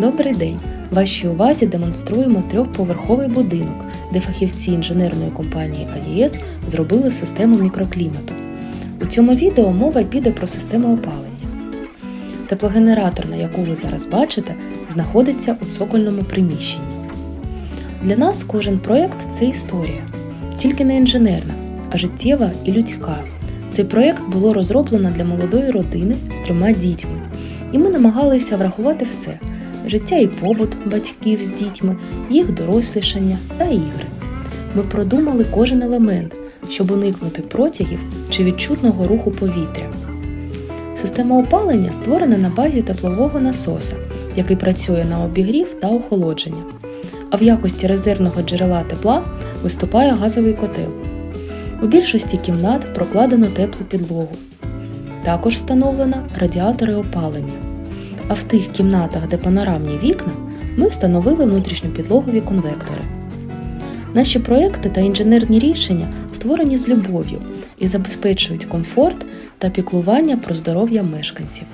Добрий день! Вашій увазі демонструємо трьохповерховий будинок, де фахівці інженерної компанії АЄС зробили систему мікроклімату. У цьому відео мова піде про систему опалення. Теплогенератор, на яку ви зараз бачите, знаходиться у цокольному приміщенні. Для нас кожен проєкт це історія, тільки не інженерна, а життєва і людська. Цей проєкт було розроблено для молодої родини з трьома дітьми, і ми намагалися врахувати все життя і побут батьків з дітьми, їх дорослішання та ігри. Ми продумали кожен елемент, щоб уникнути протягів чи відчутного руху повітря. Система опалення створена на базі теплового насоса, який працює на обігрів та охолодження. А в якості резервного джерела тепла виступає газовий котел. У більшості кімнат прокладено теплу підлогу. Також встановлено радіатори опалення. А в тих кімнатах, де панорамні вікна, ми встановили внутрішньопідлогові конвектори. Наші проекти та інженерні рішення створені з любов'ю і забезпечують комфорт та піклування про здоров'я мешканців.